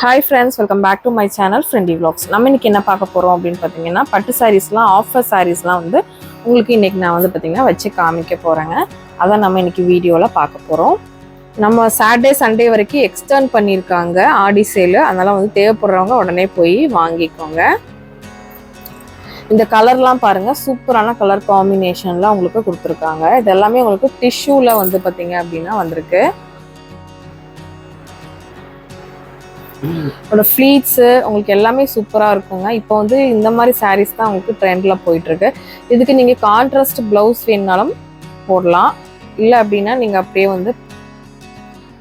Hi friends welcome back to my channel friendy vlogs நம்ம இன்னைக்கு என்ன பார்க்க போகிறோம் அப்படின்னு பார்த்தீங்கன்னா பட்டு சாரீஸ்லாம் ஆஃபர் சாரீஸ்லாம் வந்து உங்களுக்கு இன்றைக்கி நான் வந்து பார்த்திங்கன்னா வச்சு காமிக்க போகிறேங்க அதான் நம்ம இன்னைக்கு வீடியோவில் பார்க்க போகிறோம் நம்ம சாட்டர்டே சண்டே வரைக்கும் எக்ஸ்டர்ன் பண்ணியிருக்காங்க ஆடி சேலு அதனால் வந்து தேவைப்படுறவங்க உடனே போய் வாங்கிக்கோங்க. இந்த கலர்லாம் பாருங்கள் சூப்பரான கலர் காம்பினேஷன்லாம் உங்களுக்கு கொடுத்துருக்காங்க. இது எல்லாமே உங்களுக்கு டிஷ்யூவில் வந்து பார்த்திங்க அப்படின்னா வந்திருக்கு. அதோட ஃப்ளீட்ஸு உங்களுக்கு எல்லாமே சூப்பராக இருக்குங்க. இப்போ வந்து இந்த மாதிரி சாரீஸ் தான் உங்களுக்கு ட்ரெண்டில் போயிட்டுருக்கு. இதுக்கு நீங்கள் கான்ட்ராஸ்ட் ப்ளவுஸ் வேணுனாலும் போடலாம். இல்லை அப்படின்னா நீங்கள் அப்படியே வந்து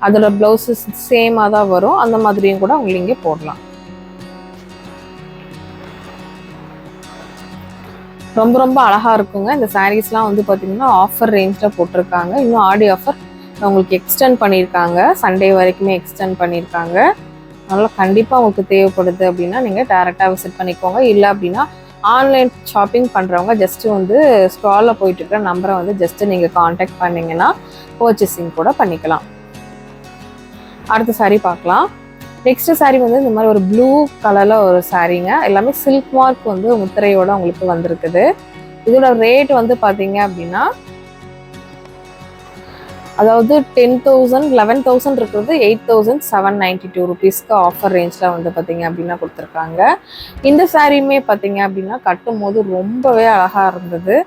அதோட ப்ளவுஸஸ் சேமாக தான் வரும். அந்த மாதிரியும் கூட உங்களுக்கு இங்கே போடலாம். ரொம்ப ரொம்ப அழகாக இருக்குங்க. இந்த சாரீஸ்லாம் வந்து பார்த்திங்கன்னா ஆஃபர் ரேஞ்சில் போட்டிருக்காங்க. இன்னும் ஆடி ஆஃபர் உங்களுக்கு எக்ஸ்டெண்ட் பண்ணியிருக்காங்க. சண்டே வரைக்குமே எக்ஸ்டெண்ட் பண்ணியிருக்காங்க. அதனால் கண்டிப்பாக உங்களுக்கு தேவைப்படுது அப்படின்னா நீங்கள் டேரெக்டாக விசிட் பண்ணிக்கோங்க. இல்லை அப்படின்னா ஆன்லைன் ஷாப்பிங் பண்ணுறவங்க ஜஸ்ட்டு வந்து ஸ்டாலில் போயிட்டு இருக்கிற நம்பரை வந்து ஜஸ்ட்டு நீங்கள் காண்டாக்ட் பண்ணிங்கன்னா பர்ச்சேசிங் கூட பண்ணிக்கலாம். அடுத்த saree பார்க்கலாம். நெக்ஸ்ட் saree வந்து இந்த மாதிரி ஒரு ப்ளூ கலரில் ஒரு சாரீங்க எல்லாமே சில்க் மார்க் வந்து முத்திரையோடு உங்களுக்கு வந்திருக்குது. இதோட ரேட் வந்து பார்த்தீங்க அப்படின்னா அதாவது டென் தௌசண்ட் லெவன் தௌசண்ட் இருக்கிறது eight thousand seven ninety two ருபீஸ்க்கு ஆஃபர் ரேஞ்சில் வந்து பார்த்திங்க அப்படின்னா கொடுத்துருக்காங்க. இந்த சாரியுமே பார்த்தீங்க அப்படின்னா கட்டும் போது ரொம்பவே அழகாக இருந்தது.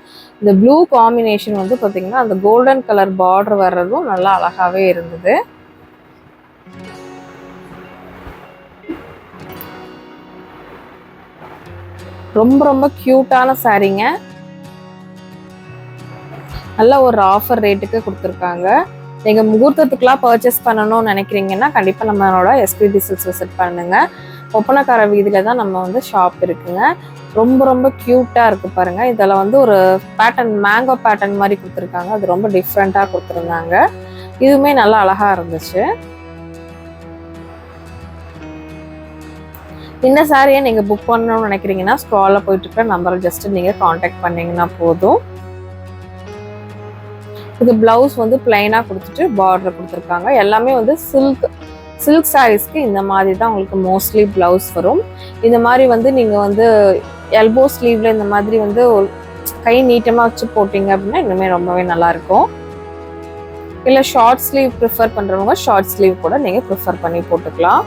இந்த ப்ளூ காம்பினேஷன் வந்து பார்த்திங்கன்னா அந்த கோல்டன் கலர் பார்டர் வர்றதும் நல்லா அழகாகவே இருந்தது. ரொம்ப ரொம்ப க்யூட்டான சாரீங்க நல்ல ஒரு ஆஃபர் ரேட்டுக்கு கொடுத்துருக்காங்க. நீங்கள் முகூர்த்தத்துக்குலாம் பர்ச்சேஸ் பண்ணணும்னு நினைக்கிறீங்கன்னா கண்டிப்பாக நம்மளோட எஸ்பி டீசல்ஸ் விசிட் பண்ணுங்க. ஒப்பனக்கார வீதியில் தான் நம்ம வந்து ஷாப் இருக்குங்க. ரொம்ப ரொம்ப க்யூட்டாக இருக்குது பாருங்கள் இதில் வந்து ஒரு பேட்டர்ன் மேங்கோ பேட்டர்ன் மாதிரி கொடுத்துருக்காங்க. அது ரொம்ப டிஃப்ரெண்ட்டாக கொடுத்துருந்தாங்க. இதுவுமே நல்லா அழகாக இருந்துச்சு. இந்த சாரியை நீங்கள் புக் பண்ணணும்னு நினைக்கிறீங்கன்னா ஸ்க்ராலில் போயிட்டு இருக்கிற நம்பரை ஜஸ்ட்டு நீங்கள் காண்டாக்ட் பண்ணிங்கன்னா போதும். இது பிளவுஸ் வந்து பிளைனாக கொடுத்துட்டு பார்டர் கொடுத்துருக்காங்க. எல்லாமே வந்து சில்க் சில்க் சாரீஸ்க்கு இந்த மாதிரி தான் உங்களுக்கு மோஸ்ட்லி பிளவுஸ் வரும். இந்த மாதிரி வந்து நீங்கள் வந்து எல்போ ஸ்லீவில் இந்த மாதிரி வந்து கை நீட்டமாக வச்சு போட்டிங்க அப்படின்னா இன்னுமே ரொம்பவே நல்லாயிருக்கும். இல்லை ஷார்ட் ஸ்லீவ் ப்ரிஃபர் பண்ணுறவங்க ஷார்ட் ஸ்லீவ் கூட நீங்கள் ப்ரிஃபர் பண்ணி போட்டுக்கலாம்.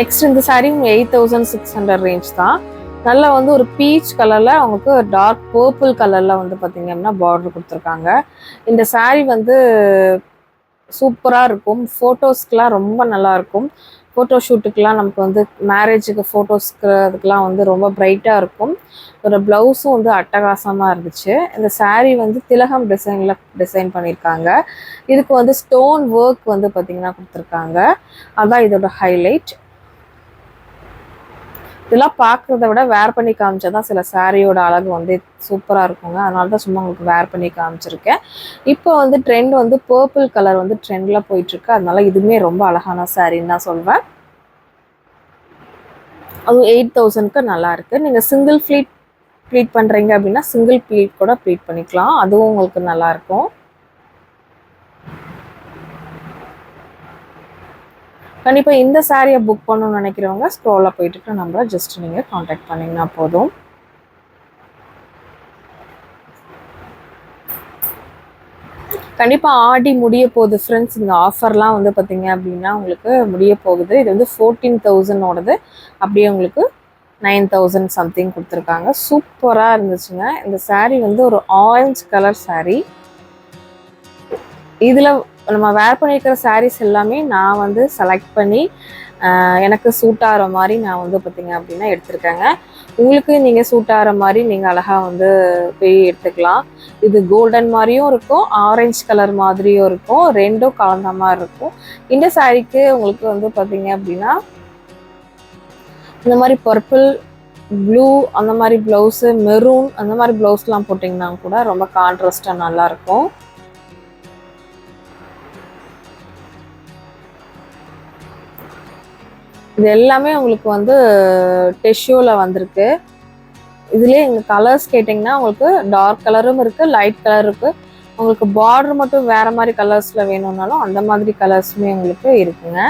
நெக்ஸ்ட் இந்த sari eight thousand six hundred range தான். நல்லா வந்து ஒரு பீச் கலர்ல அவங்களுக்கு டார்க் பர்பிள் கலர்ல வந்து பார்த்தீங்க அப்படின்னா பார்டர் கொடுத்துருக்காங்க. இந்த சாரீ வந்து சூப்பராக இருக்கும். ஃபோட்டோஸ்க்கெலாம் ரொம்ப நல்லா இருக்கும். ஃபோட்டோ ஷூட்டுக்கெலாம் நமக்கு வந்து மேரேஜுக்கு ஃபோட்டோஸ்க்கு அதுக்கெலாம் வந்து ரொம்ப பிரைட்டாக இருக்கும். ஒரு ப்ளவுஸும் வந்து அட்டகாசமாக இருந்துச்சு. இந்த சாரீ வந்து திலகம் டிசைனில் டிசைன் பண்ணியிருக்காங்க. இதுக்கு வந்து ஸ்டோன் ஒர்க் வந்து பார்த்திங்கன்னா கொடுத்துருக்காங்க. அதான் இதோட ஹைலைட் இதெல்லாம் பார்க்குறத விட வேர் பண்ணி காமிச்சா தான் சில சாரியோட அழகு வந்து சூப்பராக இருக்குங்க. அதனால தான் சும்மா உங்களுக்கு வேர் பண்ணி காமிச்சிருக்கேன். இப்போ வந்து ட்ரெண்ட் வந்து பர்பிள் கலர் வந்து ட்ரெண்டில் போயிட்டுருக்கு. அதனால இதுவுமே ரொம்ப அழகான சாரின்னு தான் சொல்வேன். அதுவும் எயிட் தௌசண்ட்க்கு நல்லாயிருக்கு நீங்கள் சிங்கிள் ஃப்ளீட் ப்ளீட் பண்ணுறீங்க அப்படின்னா சிங்கிள் ப்ளீட் கூட ப்ளீட் பண்ணிக்கலாம். அதுவும் உங்களுக்கு நல்லாயிருக்கும் கண்டிப்பாக இந்த சாரியை புக் பண்ணணும்னு நினைக்கிறவங்க ஸ்க்ரோலில் போயிட்டு இருக்க நம்பரை ஜஸ்ட் நீங்கள் காண்டாக்ட் பண்ணிங்கன்னா போதும். கண்டிப்பாக ஆடி முடிய போகுது ஃப்ரெண்ட்ஸ் இந்த ஆஃபர்லாம் வந்து பார்த்தீங்க அப்படின்னா உங்களுக்கு முடிய போகுது. இது வந்து ஃபோர்டீன் தௌசண்டோடது அப்படியே உங்களுக்கு நைன் தௌசண்ட் சம்திங் கொடுத்துருக்காங்க. சூப்பராக இருந்துச்சுங்க. இந்த சாரீ வந்து ஒரு ஆரஞ்ச் கலர் சாரீ இதில் நம்ம வேர் பண்ணியிருக்கிற சாரீஸ் எல்லாமே நான் வந்து செலக்ட் பண்ணி எனக்கு சூட் ஆகிற மாதிரி நான் வந்து பார்த்திங்க அப்படின்னா எடுத்திருக்கேங்க. உங்களுக்கு நீங்கள் சூட் ஆகிற மாதிரி நீங்கள் அழகாக வந்து போய் எடுத்துக்கலாம். இது கோல்டன் மாதிரியும் இருக்கும் ஆரஞ்சு கலர் மாதிரியும் இருக்கும் ரெண்டும் கலந்த மாதிரி இருக்கும். இந்த சாரீக்கு உங்களுக்கு வந்து பார்த்தீங்க அப்படின்னா இந்த மாதிரி பர்பிள் ப்ளூ அந்த மாதிரி ப்ளவுஸு மெரூன் அந்த மாதிரி ப்ளவுஸ்லாம் போட்டிங்கன்னா கூட ரொம்ப கான்ட்ராஸ்டாக நல்லாயிருக்கும் இது எல்லாமே உங்களுக்கு வந்து டெஷ்யூவில் வந்திருக்கு. இதுலேயே எங்கள் கலர்ஸ் கேட்டிங்கன்னா உங்களுக்கு டார்க் கலரும் இருக்குது லைட் கலர் இருக்குது உங்களுக்கு பார்டர் மட்டும் வேறு மாதிரி கலர்ஸில் வேணும்னாலும் அந்த மாதிரி கலர்ஸுமே உங்களுக்கு இருக்குங்க.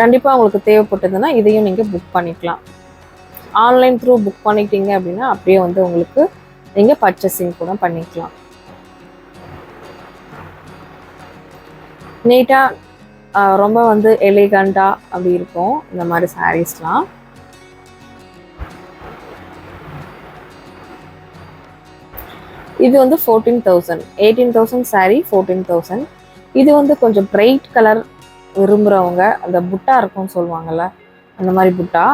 கண்டிப்பாக உங்களுக்கு தேவைப்பட்டதுன்னா இதையும் நீங்கள் புக் பண்ணிக்கலாம். ஆன்லைன் த்ரூ புக் பண்ணிட்டீங்க அப்படின்னா அப்படியே வந்து உங்களுக்கு நீங்கள் பர்ச்சேசிங் கூட பண்ணிக்கலாம். நீட்டாக ரொம்ப வந்து எலிகண்டா அப்படி இருக்கும். இந்த மாதிரி சாரீஸ்லாம் இது வந்து fourteen thousand eighteen thousand sari fourteen thousand இது வந்து கொஞ்சம் பிரைட் கலர் விரும்புகிறவங்க அந்த புட்டா இருக்கும்னு சொல்லுவாங்கள்ல அந்த மாதிரி புட்டா.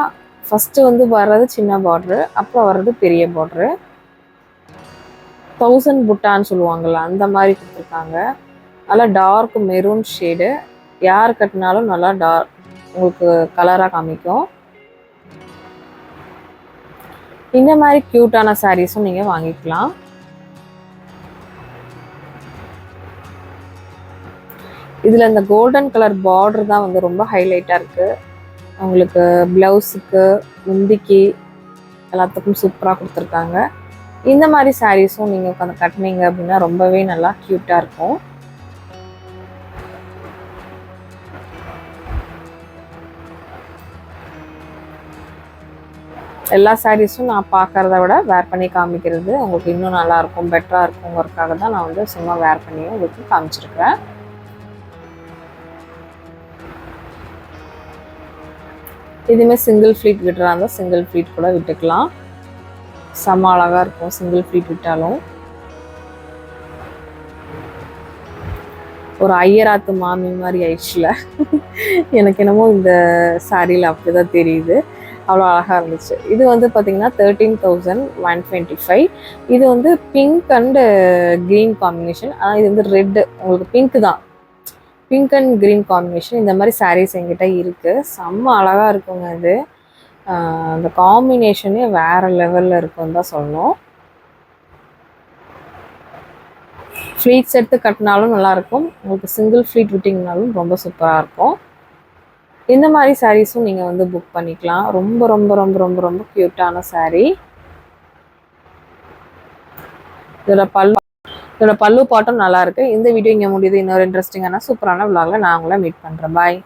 ஃபஸ்ட்டு வந்து வர்றது சின்ன பார்ட்ரு அப்புறம் வர்றது பெரிய பார்ட்ரு தௌசண்ட் புட்டான்னு சொல்லுவாங்கள்ல அந்த மாதிரி கொடுத்துருக்காங்க. நல்லா டார்க் மெரூன் ஷேடு யார் கட்டினாலும் நல்லா டார்க் உங்களுக்கு கலராக காமிக்கும். இந்த மாதிரி க்யூட்டான சாரீஸும் நீங்கள் வாங்கிக்கலாம். இதில் இந்த கோல்டன் கலர் பார்டர் தான் வந்து ரொம்ப ஹைலைட்டாக இருக்குது உங்களுக்கு ப்ளவுஸுக்கு முந்திக்கு எல்லாத்துக்கும் சூப்பராக கொடுத்துருக்காங்க. இந்த மாதிரி சாரீஸும் நீங்கள் உட்காந்து கட்டினீங்க அப்படின்னா ரொம்பவே நல்லா க்யூட்டாக இருக்கும். எல்லா சாரீஸும் நான் பார்க்கறத விட வேர் பண்ணி காமிக்கிறது உங்களுக்கு இன்னும் நல்லா இருக்கும் பெட்டராக இருக்குங்கிறதுக்காக தான் நான் வந்து சும்மா வேர் பண்ணி உங்களுக்கு காமிச்சிருக்கிறேன். இதுவுமே சிங்கிள் ஃப்ளீட் விடுறா இருந்தால் சிங்கிள் ஃப்ளீட் கூட விட்டுக்கலாம். செம்ம அழகாக இருக்கும் சிங்கிள் ஃப்ளீட் விட்டாலும். ஒரு ஐயராத்து மாமி மாதிரி ஆயிடுச்சுல. எனக்கு என்னமோ இந்த சாரியில் அப்படி தான் தெரியுது. அவ்வளோ அழகாக இருந்துச்சு. இது வந்து பார்த்தீங்கன்னா thirteen thousand one twenty five இது வந்து பிங்க் அண்டு க்ரீன் காம்பினேஷன் ஆனால் இது வந்து ரெட்டு உங்களுக்கு பிங்க் தான். பிங்க் அண்ட் க்ரீன் காம்பினேஷன் இந்த மாதிரி சாரீஸ் எங்கிட்ட இருக்குது செம்ம அழகாக இருக்குங்க இது. அந்த காம்பினேஷனே வேறு லெவலில் இருக்குன்னு தான் சொல்லணும். ஃப்ளீட்ஸ் எடுத்து கட்டினாலும் நல்லாயிருக்கும் உங்களுக்கு சிங்கிள் ஃப்ளீட் விட்டிங்கனாலும் ரொம்ப சூப்பராக இருக்கும். இந்த மாதிரி சாரீஸும் நீங்கள் வந்து புக் பண்ணிக்கலாம். ரொம்ப ரொம்ப ரொம்ப ரொம்ப ரொம்ப க்யூட்டான சாரீ இதோட பல்லு இதோட பல்லு பாட்டும் நல்லா இருக்கு. இந்த வீடியோ இங்கே முடியுது. இன்னொரு இன்ட்ரெஸ்டிங்கான சூப்பரான விளாகில் நான் உங்களை மீட் பண்ணுறேன் பாய்